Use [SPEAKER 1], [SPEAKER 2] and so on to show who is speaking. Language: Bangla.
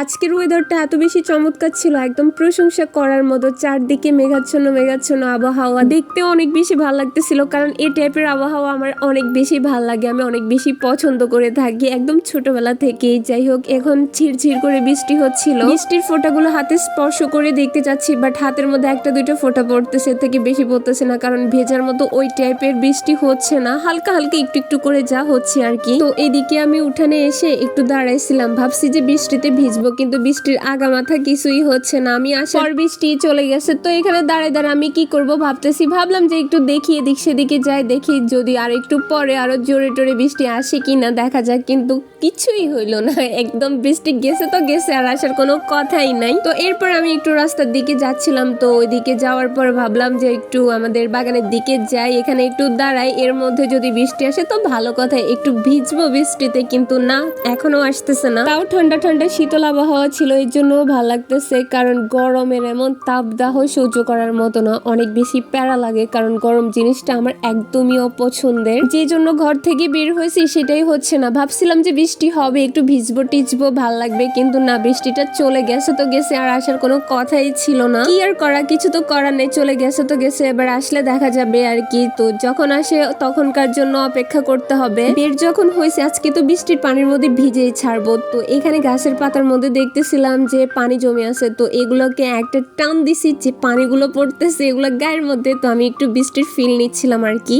[SPEAKER 1] আজকের ওয়েদারটা এত বেশি চমৎকার ছিল, একদম প্রশংসা করার মতো, চারদিকে মেঘাচ্ছন্ন মেঘাচ্ছন্ন আবহাওয়া। দেখতে অনেক বেশি ভালো লাগতেছিল, কারণ এই টাইপের আবহাওয়া আমার অনেক বেশি ভালো লাগে, আমি অনেক বেশি পছন্দ করে থাকি। একদম ছোটবেলা থেকে যাই হোক, এখন ঝিরঝির করে বৃষ্টি হচ্ছিল। বৃষ্টির ফোঁটাগুলো হাতে স্পর্শ করে দেখতে যাচ্ছি বাট হাতের মধ্যে একটা, দুইটা ফোঁটা পড়তেছে, থেকে বেশি পড়তেছে না, কারণ ভেজার মতো ওই টাইপের বৃষ্টি হচ্ছে না। হালকা হালকা একটু একটু করে যা হচ্ছে আর কি। তো এদিকে আমি উঠানে এসে একটু দাঁড়াইছিলাম, ভাবছি যে বৃষ্টিতে ভিজবো কিন্তু বৃষ্টির আগা মাথা কিছুই হচ্ছে না। আমি আসার বৃষ্টি চলে গেছে, তো এখানে দাঁড়ায় দাঁড়ায় আমি কি করব ভাবতেছি। ভাবলাম যে একটু দেখি এদিক সেদিকে যাই, দেখি যদি আর একটু পরে আরও জোরে টোরে বৃষ্টি আসে কিনা, দেখা যাক। কিন্তু কিছুই হইল না, একদম বৃষ্টি গেছে তো গেছে, আর আসার কোনো কথাই নাই। তো এরপর আমি একটু রাস্তার দিকে যাচ্ছিলাম, তো ওইদিকে যাওয়ার পর ভাবলাম যে একটু আমাদের বাগানের দিকে যাই, এখানে একটু দাঁড়াই, এর মধ্যে যদি বৃষ্টি আসে তো ভালো কথা, একটু ভিজবো বৃষ্টিতে, কিন্তু না, এখনও আসতেছে না। তাও ঠান্ডা ঠান্ডা শীতল আবহাওয়া ছিল, এর জন্য ভালো লাগতেছে। কারণ গরমের এমন তাপদাহ সহ্য করার মতো না। অনেক বেশি প্যারা লাগে, কারণ গরম জিনিসটা আমার একদমই অপছন্দের। যে জন্য ঘর থেকে বের হয়েছি, সেটাই হচ্ছে না। ভাবছিলাম যে বৃষ্টি হবে, একটু ভিজবো টিজবো, ভালো লাগবে। কিন্তু না, বৃষ্টিটা চলে গেছে তো গেছে, আর আসার কোনো কথাই ছিল না। কি আর করা? কিছু তো করার নেই, চলে গেছে তো গেছে। এবার আসলে দেখা যাবে আর কি। তো যখন আসে, তখনকার জন্য অপেক্ষা করতে হবে। বের যখন হয়েছে, আজকে তো বৃষ্টির পানির মধ্যে ভিজেই ছাড়বো। তো এখানে গাছের পাতার মধ্যে দেখতেছিলাম যে পানি জমে আছে, তো এগুলোকে একটা টান দিছি যে পানিগুলো পড়তেছে এগুলো গায়ের মধ্যে, তো আমি একটু বৃষ্টির ফিল নিচ্ছিলাম আর কি।